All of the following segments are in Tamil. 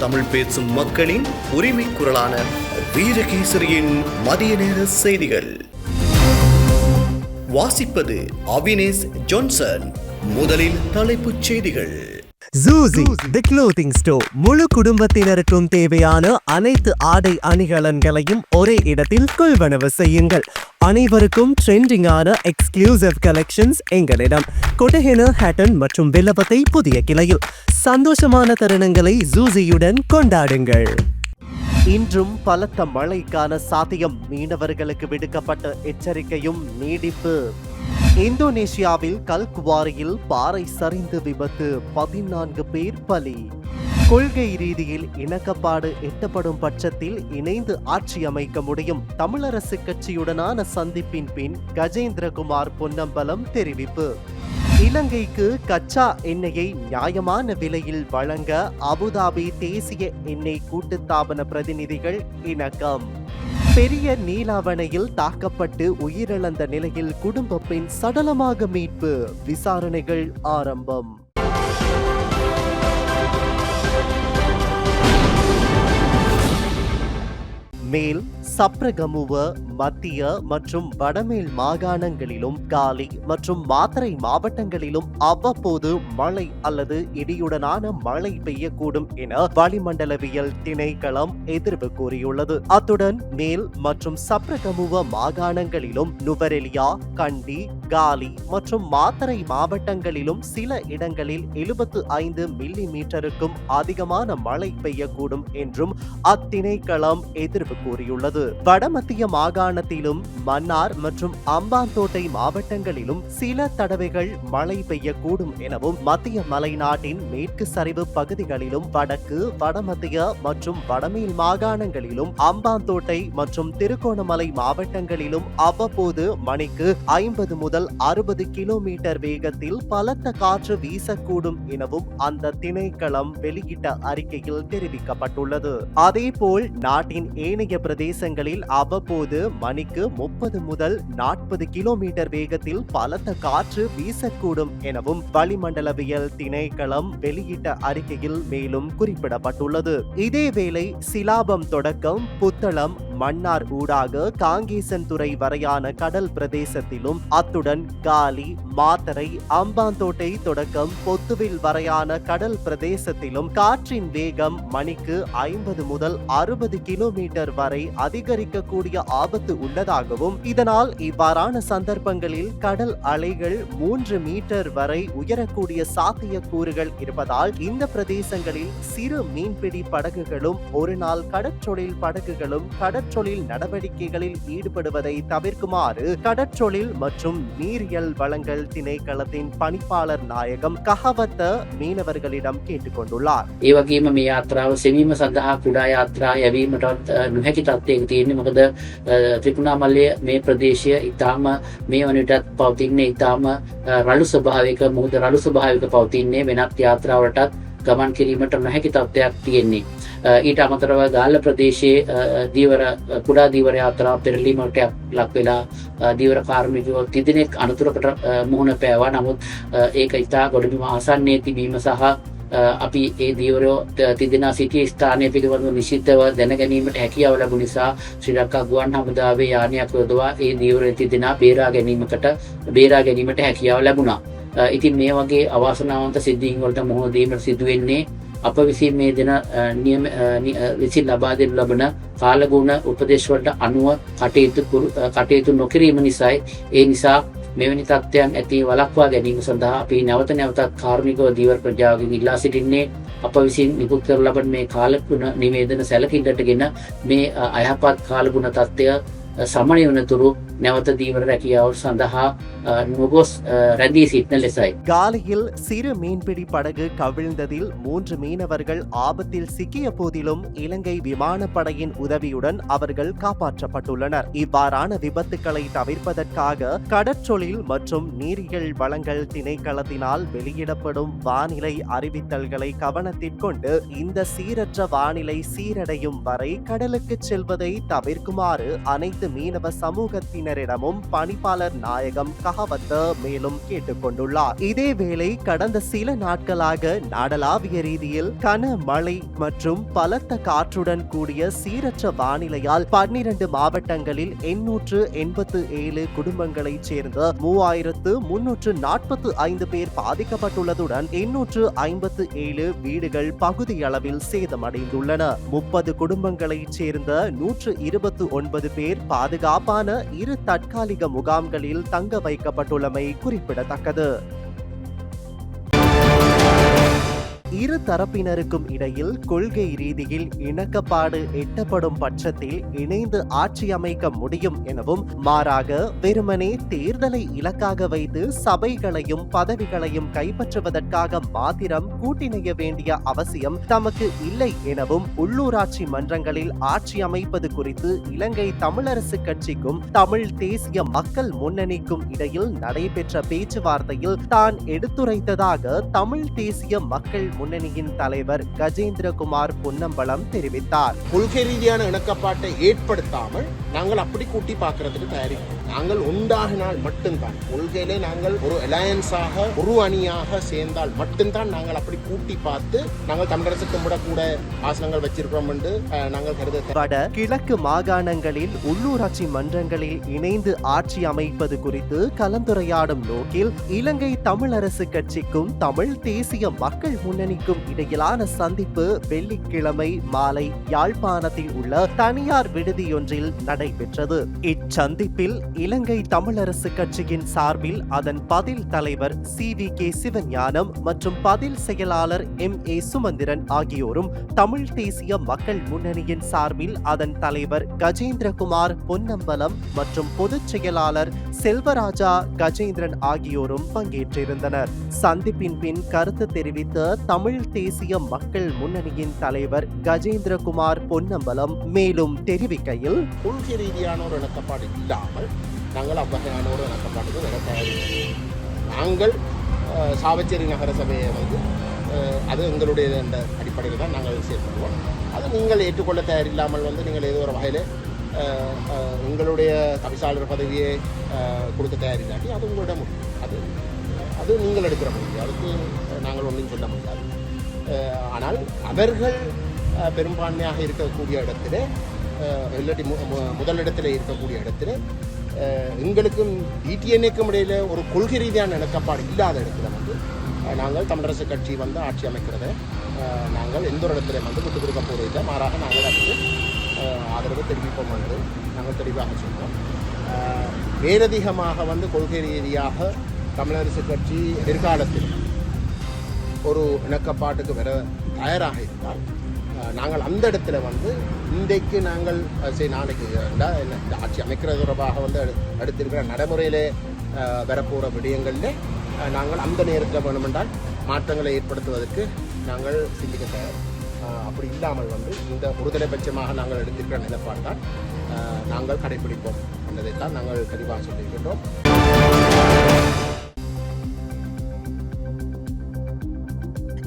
தமிழ் பேசும் மக்களின் உரிமை குரலான வீரகேசரியின் மதிய நேர செய்திகள். வாசிப்பது அவினேஷ் ஜான்சன். முதலில் தலைப்புச் செய்திகள். ஜூசி தி க்ளோத்திங் ஸ்டோர் முழு குடும்பத்தினருக்கும் தேவையான அனைத்து ஆடை அணிகலன்களையும் ஒரே இடத்தில் கொள்வனவு செய்யுங்கள். அனைவருக்கும் ட்ரெண்டிங்கான எக்ஸ்க்ளூசிவ் கலெக்ஷன்ஸ் எங்களிடம். கொட்டஹென ஹேட்டன் மற்றும் வில்லபத்தை புதிய கிளையில். சந்தோஷமான தருணங்களை ஜூசியுடன் கொண்டாடுங்கள். இன்றும் பலத்த மழைக்கான சாத்தியம் மீனவர்களுக்கு விடுக்கப்பட்ட எச்சரிக்கையும் நீடிப்பு. இந்தோனேஷியாவில் கல்குவாரியில் பாறை சரிந்து விபத்து. பதினான்கு பேர் பலி. கொள்கை ரீதியில் இணக்கப்பாடு எட்டப்படும் பட்சத்தில் இணைந்து ஆட்சி அமைக்க முடியும். தமிழரசு கட்சியுடனான சந்திப்பின் பின் கஜேந்திரகுமார் பொன்னம்பலம் தெரிவிப்பு. இலங்கைக்கு கச்சா எண்ணெயை நியாயமான விலையில் வழங்க அபுதாபி தேசிய எண்ணெய் கூட்டுத்தாபன பிரதிநிதிகள் இணக்கம். பெரிய நீலாவணையில் தாக்கப்பட்டு உயிரிழந்த நிலையில் குடும்ப பெண் சடலமாக மீட்பு. விசாரணைகள் ஆரம்பம். மேல் சப்ரகமுவ மத்திய மற்றும் வடமேல் மாகாணங்களிலும் காலி மற்றும் மாத்தரை மாவட்டங்களிலும் அவ்வப்போது மழை அல்லது இடியுடனான மழை பெய்யக்கூடும் என வளிமண்டலவியல் திணைக்களம் எதிர்வு கூறியுள்ளது. அத்துடன் மேல் மற்றும் சப்ரகமுவ மாகாணங்களிலும் நுவரெலியா கண்டி காலி மற்றும் மாத்தரை மாவட்டங்களிலும் சில இடங்களில் எழுபத்து ஐந்து மில்லி மீட்டருக்கும் அதிகமான மழை பெய்யக்கூடும் என்றும் அத்திணைக்களம் எதிர்வு கூறியுள்ளது. வடமத்திய மாகாணத்திலும் மன்னார் மற்றும் அம்பாந்தோட்டை மாவட்டங்களிலும் சில தடவைகள் மழை பெய்யக்கூடும் எனவும் மத்திய மலைநாட்டின் மேற்கு சரிவு பகுதிகளிலும் வடக்கு வடமத்திய மற்றும் வடமேல் மாகாணங்களிலும் அம்பாந்தோட்டை மற்றும் திருகோணமலை மாவட்டங்களிலும் அவ்வப்போது மணிக்கு ஐம்பது முதல் முதல் அறுபது கிலோமீட்டர் வேகத்தில் பலத்த காற்று வீசக்கூடும் எனவும் அந்த திணைக்களம் வெளியிட்ட அறிக்கையில் தெரிவிக்கப்பட்டுள்ளது. அதேபோல் நாட்டின் ஏனைய பிரதேசங்களில் அவ்வப்போது மணிக்கு முப்பது முதல் நாற்பது கிலோமீட்டர் வேகத்தில் பலத்த காற்று வீசக்கூடும் எனவும் வளிமண்டலவியல் திணைக்களம் வெளியிட்ட அறிக்கையில் மேலும் குறிப்பிடப்பட்டுள்ளது. இதேவேளை சிலாபம் தொடக்கம் புத்தளம் மன்னார் ஊடாக காங்கேசன்துறை வரையான கடல் பிரதேசத்திலும் அத்துடன் காலி மாத்தரை அம்பாந்தோட்டை தொடக்கம் பொத்துவில் வரையான கடல் பிரதேசத்திலும் காற்றின் வேகம் மணிக்கு ஐம்பது முதல் அறுபது கிலோமீட்டர் வரை அதிகரிக்கக்கூடிய ஆபத்து உள்ளதாகவும் இதனால் இவ்வாறான சந்தர்ப்பங்களில் கடல் அலைகள் மூன்று மீட்டர் வரை உயரக்கூடிய சாத்தியக்கூறுகள் இருப்பதால் இந்த பிரதேசங்களில் சிறு மீன்பிடி படகுகளும் ஒரு நாள் கடற்றொழில் படகுகளும் கடற்றொழில் நடவடிக்கைகளில் ஈடுபடுவதை தவிர்க்குமாறு கடற்றொழில் மற்றும் நீரியல் வளங்கள் திணைக்களத்தின் பணிப்பாளர் நாயகம் கஹவத்த மீனவர்களிடம் கேட்டுக்கொண்டுள்ளார் ඒ වගේම මේ යාත්‍රාව සෙවීම සඳහා කුඩා යාත්‍රා යැවීමටත් අ, නොහැකි තත්ත්වයක තියෙන්නේ මොකද අ, ත්‍රිකුණාමල්ලය මේ ප්‍රදේශය ඉතාම මේ වනටත් පවතින්නේ ඉතාම අ, රළු ස්වභාවික මුහද රළු ස්වභාවික පවතින්නේ වෙනත් යාත්‍රාවටත් ගමන් කිරීමට නොහැකි තත්ත්වයක් තියෙන්නේ. අ, ඊට අමතරව ගාල්ල ප්‍රදේශයේ අ, දීවර අ, කුඩා දීවර යාත්‍රා පෙරලීමට ලක් වෙලා අ, දීවර කාර්මිකයෝ තිදිනෙක් අනතුරකට අ, මුහුණ පෑවා නමුත් අ, ඒක ඉතා ගොඩබිම ආසන්නේ තිබීම සහ අ, අපි ඒ දීවරෝ ත- තිදෙනා සිටිය ස්ථානය පිළිබඳව නිශ්ිතව දැනගැනීමට හැකියාව ලැබු නිසා ශ්‍රී ලංකා ගුවන් හමුදාවේ යානයක් යොදවා ඒ දීවරය තිදෙනා බේරා ගැනීමකට බේරා ගැනීමට හැකියාව ලැබුණා. අ, ඉතින් මේ වගේ අවාසනාවන්ත සිද්ධීන් වලට මුහුණ දීමට සිදුවෙන්නේ අප විසින් මේ දෙන අ, නියම අ, නි- අ, විසින් ලබා දෙනු ලබන කාලගුණ උපදේශවලට අනුව කටයුතු කුරු- අ, කටයුතු නොකිරීම නිසායි. ඒ නිසා මෙවැනි තත්ත්වයන් ඇති වලක්වා ගැනීම සඳහා අපි නැවත නැවතත් කාර්මිකව දීවර ප්‍රජාවකින් ඉල්ලා සිටින්නේ අප විසින් නිකුත් කර ලබන මේ කාලගුණ නිවේදන සැලකිල්ලටගෙන මේ අ, අයහපත් කාලගුණ තත්ත්වය අ, සමනය වනතුරු නැවත දීවර රැකියාව සඳහා අ, නොගොස් අ, රැඳී සිටින ලෙසයි. காலியில் சிறு மீன்பிடி படகு கவிழ்ந்ததில் மூன்று மீனவர்கள் ஆபத்தில் சிக்கிய போதிலும் இலங்கை விமானப்படையின் உதவியுடன் அவர்கள் காப்பாற்றப்பட்டுள்ளனர் இவ்வாறான விபத்துக்களை தவிர்ப்பதற்காக கடற்றொழில் மற்றும் நீரியல் வளங்கள் திணைக்களத்தினால் வெளியிடப்படும் வானிலை அறிவித்தல்களை கவனத்திற்கொண்டு இந்த சீரற்ற வானிலை சீரடையும் வரை கடலுக்கு செல்வதை தவிர்க்குமாறு அனைத்து மீனவ சமூகத்தினர் தரப்பினரிடமும் பணிப்பாளர் நாயகம் கஹவத்த மேலும் கேட்டுக்கொண்டுள்ளார். இதேவேளை கடந்த சில நாட்களாக நாடளாவிய ரீதியில் கனமழை மற்றும் பலத்த காற்றுடன் கூடிய சீரற்ற வானிலையால் பன்னிரண்டு மாவட்டங்களில் எண்ணூற்று எண்பத்து ஏழு குடும்பங்களைச் சேர்ந்த மூவாயிரத்து முன்னூற்று நாற்பத்து ஐந்து பேர் பாதிக்கப்பட்டுள்ளதுடன் எண்ணூற்று ஐம்பத்து ஏழு வீடுகள் பகுதியளவில் சேதமடைந்துள்ளன. முப்பது குடும்பங்களைச் சேர்ந்த நூற்று இருபத்து ஒன்பது பேர் பாதுகாப்பான இரு தற்காலிக முகாம்களில் தங்க வைக்கப்பட்டுள்ளமை குறிப்பிடத்தக்கது. இரு தரப்பினருக்கும் இடையில் கொள்கை ரீதியில் இணக்கப்பாடு எட்டப்படும் பட்சத்தில் இணைந்து ஆட்சி அமைக்க முடியும் எனவும் மாறாக வெறுமனே தேர்தலை இலக்காக வைத்து சபைகளையும் பதவிகளையும் கைப்பற்றுவதற்காக மாத்திரம் கூட்டிணைய வேண்டிய அவசியம் தமக்கு இல்லை எனவும் உள்ளூராட்சி மன்றங்களில் ஆட்சி அமைப்பது குறித்து இலங்கை தமிழரசு கட்சிக்கும் தமிழ் தேசிய மக்கள் முன்னணிக்கும் இடையில் நடைபெற்ற பேச்சுவார்த்தையில் தான் எடுத்துரைத்ததாக தமிழ் தேசிய மக்கள் முன்னணியின் தலைவர் கஜேந்திரகுமார் பொன்னம்பலம் தெரிவித்தார். கொள்கை ரீதியான இணக்கப்பாட்டை ஏற்படுத்தாமல் நாங்கள் அப்படி கூட்டி பார்க்கறதுக்கு தயாரிக்கிறோம். நாங்கள் உண்டாகினால் மட்டும்தான். கொள்கையிலே நாங்கள் ஒரு அலையன்ஸாக ஒரு அணியாக சேர்ந்தால் மட்டும்தான் நாங்கள் அப்படி கூட்டி பார்த்து நாங்கள் தமிழரசு கும்பிடக்கூட ஆசனங்கள் வச்சிருக்கிறோம் என்று நாங்கள் கருத வட கிழக்கு மாகாணங்களில் உள்ளூராட்சி மன்றங்களில் இணைந்து ஆட்சி அமைப்பது குறித்து கலந்துரையாடும் நோக்கில் இலங்கை தமிழரசு கட்சிக்கும் தமிழ் தேசிய மக்கள் முன்னணிக்கும் இடையிலான சந்திப்பு வெள்ளிக்கிழமை மாலை யாழ்ப்பாணத்தில் உள்ள தனியார் விடுதியொன்றில் நடைபெற்றது. இச்சந்திப்பில் இலங்கை தமிழரசு கட்சியின் சார்பில் அதன் பதில் தலைவர் சி வி கே சிவஞானம் மற்றும் பதில் செயலாளர் எம் ஏ சுமந்திரன் ஆகியோரும் தமிழ் தேசிய மக்கள் முன்னணியின் சார்பில் அதன் தலைவர் கஜேந்திரகுமார் பொன்னம்பலம் மற்றும் பொதுச் செயலாளர் செல்வராஜா கஜேந்திரன் ஆகியோரும் பங்கேற்றிருந்தனர். சந்திப்பின் பின் கருத்து தெரிவித்த தமிழ் தேசிய மக்கள் முன்னணியின் தலைவர் கஜேந்திரகுமார் பொன்னம்பலம் மேலும் தெரிவிக்கையில் கொள்கை ரீதியான ஒரு இணக்கப்பாடு இல்லாமல் நாங்கள் அவ்வகையானோடு நடத்தப்பட்டது வர தயாரில்லை நாங்கள் சாவச்சேரி நகர சபையை வந்து அது எங்களுடைய அந்த அடிப்படையில் தான் நாங்கள் செயல்படுவோம் அதை நீங்கள் ஏற்றுக்கொள்ள தயாரில்லாமல் வந்து நீங்கள் ஏதோ ஒரு வகையில் உங்களுடைய தவிசாளர் பதவியை கொடுக்க தயாரில்லாட்டி அது உங்களோட முடியும் அது அது நீங்கள் எடுக்கிற முடியும் அதுக்கு நாங்கள் ஒன்றும் சொல்ல முடியாது. ஆனால் அவர்கள் பெரும்பான்மையாக இருக்கக்கூடிய இடத்துல இல்லாட்டி மு- முதலிடத்தில் இருக்கக்கூடிய இடத்துல எங்களுக்கும் டிடிஎன்ஏக்கும் இடையில் ஒரு கொள்கை ரீதியான இணக்கப்பாடு இல்லாத இடத்துல வந்து நாங்கள் தமிழரசு கட்சி வந்து ஆட்சி அமைக்கிறத நாங்கள் எந்த ஒரு இடத்துல வந்து விட்டு கொடுக்க போவதில்லை. மாறாக நாங்கள் அதுக்கு ஆதரவு தெரிவிப்போம் என்று நாங்கள் தெளிவாக சொல்றோம். மேலதிகமாக வந்து கொள்கை ரீதியாக தமிழரசு கட்சி எதிர்காலத்தில் ஒரு இணக்கப்பாட்டுக்கு வர தயாராக இருந்தால் நாங்கள் அந்த இடத்துல வந்து இன்றைக்கு நாங்கள் சரி நாளைக்கு என்ன, ஆட்சி அமைக்கிறது தொடர்பாக வந்து எடு- எடுத்திருக்கிற நடைமுறையிலே வரப்போகிற விடயங்களில் நாங்கள் அந்த நேரத்தில் வேணுமென்றால் மாற்றங்களை ஏற்படுத்துவதற்கு நாங்கள் சிந்திக்க தயார் அப்படி இல்லாமல் வந்து இந்த ஒருதலைபட்சமாக நாங்கள் எடுத்திருக்கிற நிலைப்பாடு தான் நாங்கள் கடைபிடிப்போம். என்பதைத்தான் நாங்கள் தெளிவாக சொல்லியிருக்கின்றோம்.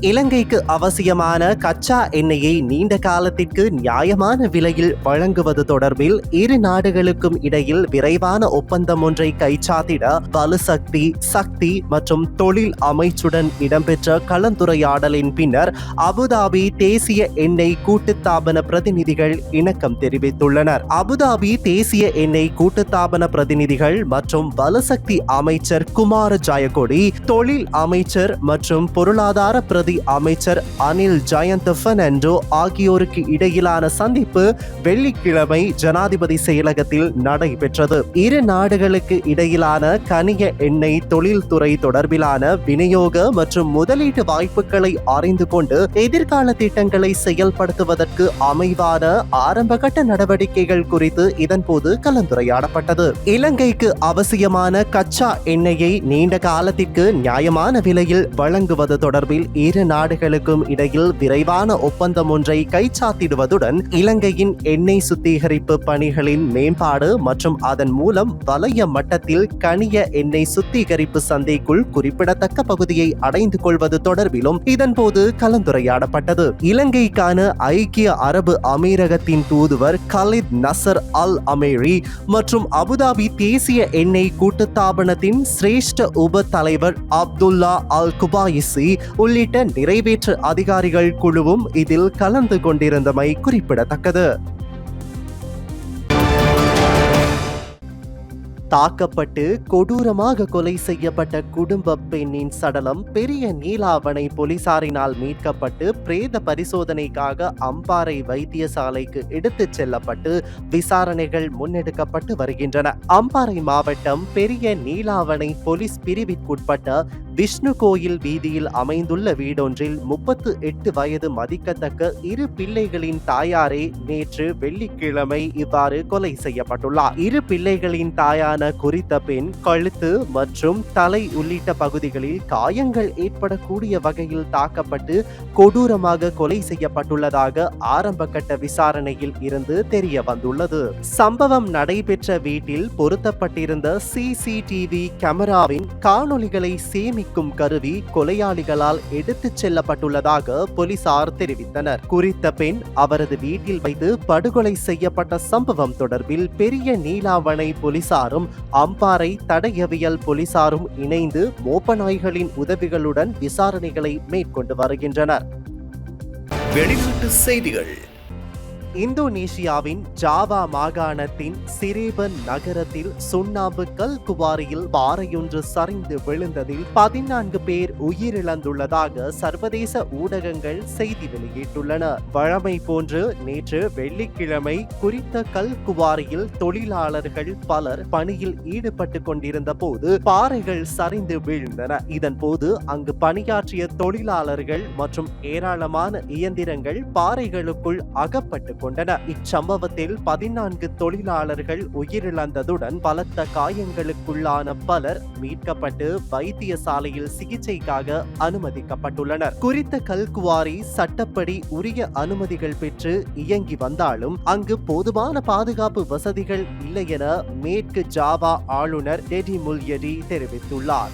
இலங்கைக்கு அவசியமான கச்சா எண்ணெயை நீண்ட காலத்திற்கு நியாயமான விலையில் வழங்குவது தொடர்பில் இரு நாடுகளுக்கும் இடையில் விரைவான ஒப்பந்தம் ஒன்றை கைச்சாத்திட வலுசக்தி சக்தி மற்றும் தொழில் அமைச்சுடன் இடம்பெற்ற கலந்துரையாடலின் பின்னர் அபுதாபி தேசிய எண்ணெய் கூட்டுத்தாபன பிரதிநிதிகள் இணக்கம் தெரிவித்துள்ளனர். அபுதாபி தேசிய எண்ணெய் கூட்டுத்தாபன பிரதிநிதிகள் மற்றும் வலுசக்தி அமைச்சர் குமார ஜயகொடி தொழில் அமைச்சர் மற்றும் பொருளாதார பிரதி அமைச்சர் அனில் ஜயந்த் பெர்னாண்டோ ஆகியோருக்கு இடையிலான சந்திப்பு வெள்ளிக்கிழமை ஜனாதிபதி செயலகத்தில் நடைபெற்றது. இரு நாடுகளுக்கு இடையிலான கனிய எண்ணெய் தொழில்துறை தொடர்பிலான விநியோக மற்றும் முதலீட்டு வாய்ப்புகளை அறிந்து கொண்டு எதிர்கால திட்டங்களை செயல்படுத்துவதற்கு அமைவான ஆரம்பகட்ட நடவடிக்கைகள் குறித்து இதன்போது கலந்துரையாடப்பட்டது. இலங்கைக்கு அவசியமான கச்சா எண்ணெயை நீண்ட காலத்திற்கு நியாயமான விலையில் வழங்குவது தொடர்பில் இரு இரு நாடுகளுக்கும் இடையில் விரைவான ஒப்பந்தம் ஒன்றை கைச்சாத்திடுவதுடன் இலங்கையின் எண்ணெய் சுத்திகரிப்பு பணிகளின் மேம்பாடு மற்றும் அதன் மூலம் வலைய மட்டத்தில் கனிய எண்ணெய் சுத்திகரிப்பு சந்தைக்குள் குறிப்பிடத்தக்க பகுதியை அடைந்து கொள்வது தொடர்பிலும் இதன்போது கலந்துரையாடப்பட்டது. இலங்கைக்கான ஐக்கிய அரபு அமீரகத்தின் தூதுவர் கலித் நசர் அல் அமேரி மற்றும் அபுதாபி தேசிய எண்ணெய் கூட்டுத்தாபனத்தின் சிரேஷ்ட உப தலைவர் அப்துல்லா அல் குபாயிசி உள்ளிட்ட நிறைவேற்று அதிகாரிகள் குழுவும் இதில் கலந்து கொண்டிருந்தமை குறிப்பிடத்தக்கது. தாக்கப்பட்டு கொடூரமாக கொலை செய்யப்பட்ட குடும்ப பெண்ணின் சடலம் பெரிய நீலாவணை போலீசாரினால் மீட்கப்பட்டு பிரேத பரிசோதனைக்காக அம்பாறை வைத்தியசாலைக்கு எடுத்துச் செல்லப்பட்டு விசாரணைகள் முன்னெடுக்கப்பட்டு வருகின்றன. அம்பாறை மாவட்டம் பெரிய நீலாவணை போலீஸ் பிரிவிற்குட்பட்ட விஷ்ணு கோயில் வீதியில் அமைந்துள்ள வீடொன்றில் முப்பத்து எட்டு வயது மதிக்கத்தக்க இரு பிள்ளைகளின் தாயாரே நேற்று வெள்ளிக்கிழமை இவ்வாறு கொலை செய்யப்பட்டுள்ளார். இரு பிள்ளைகளின் தாயான குறித்த பெண் கழுத்து மற்றும் தலை உள்ளிட்ட பகுதிகளில் காயங்கள் ஏற்படக்கூடிய வகையில் தாக்கப்பட்டு கொடூரமாக கொலை செய்யப்பட்டுள்ளதாக ஆரம்ப கட்ட விசாரணையில் இருந்து தெரிய வந்துள்ளது. சம்பவம் நடைபெற்ற வீட்டில் பொருத்தப்பட்டிருந்த சிசிடிவி கேமராவின் காணொளிகளை சேமிக்கும் கருவி கொலையாளிகளால் எடுத்துச் செல்லப்பட்டுள்ளதாக போலீசார் தெரிவித்தனர். குறித்த பெண் அவரது வீட்டில் வைத்து படுகொலை செய்யப்பட்ட சம்பவம் தொடர்பில் பெரிய நீலாவணை போலீசாரும் அம்பாறை தடயவியல் போலீசாரும் இணைந்து மோப்ப நாய்களின் உதவிகளுடன் விசாரணைகளை மேற்கொண்டு வருகின்றனர். வெளிநாட்டு செய்திகள். இந்தோனேஷியாவின் ஜாவா மாகாணத்தின் சிரேபன் நகரத்தில் சுண்ணாம்பு கல் குவாரியில் பாறையொன்று சரிந்து விழுந்ததில் பதினான்கு பேர் உயிரிழந்துள்ளதாக சர்வதேச ஊடகங்கள் செய்தி வெளியிட்டுள்ளன. வழமை போன்று நேற்று வெள்ளிக்கிழமை குறித்த கல் குவாரியில் தொழிலாளர்கள் பலர் பணியில் ஈடுபட்டு கொண்டிருந்த போது பாறைகள் சரிந்து வீழ்ந்தன. இதன் போது அங்கு பணியாற்றிய தொழிலாளர்கள் மற்றும் ஏராளமான இயந்திரங்கள் பாறைகளுக்குள் அகப்பட்டு கொண்டன. இச்சம்பவத்தில் பதினான்கு தொழிலாளர்கள் உயிரிழந்ததுடன் பலத்த காயங்களுக்குள்ளான பலர் மீட்கப்பட்டு வைத்தியசாலையில் சிகிச்சைக்காக அனுமதிக்கப்பட்டுள்ளனர். குறித்த கல்குவாரி சட்டப்படி உரிய அனுமதிகள் பெற்று இயங்கி வந்தாலும் அங்கு போதுமான பாதுகாப்பு வசதிகள் இல்லை என மேற்கு ஜாவா ஆளுநர் டெடி முல்யடி தெரிவித்துள்ளார்.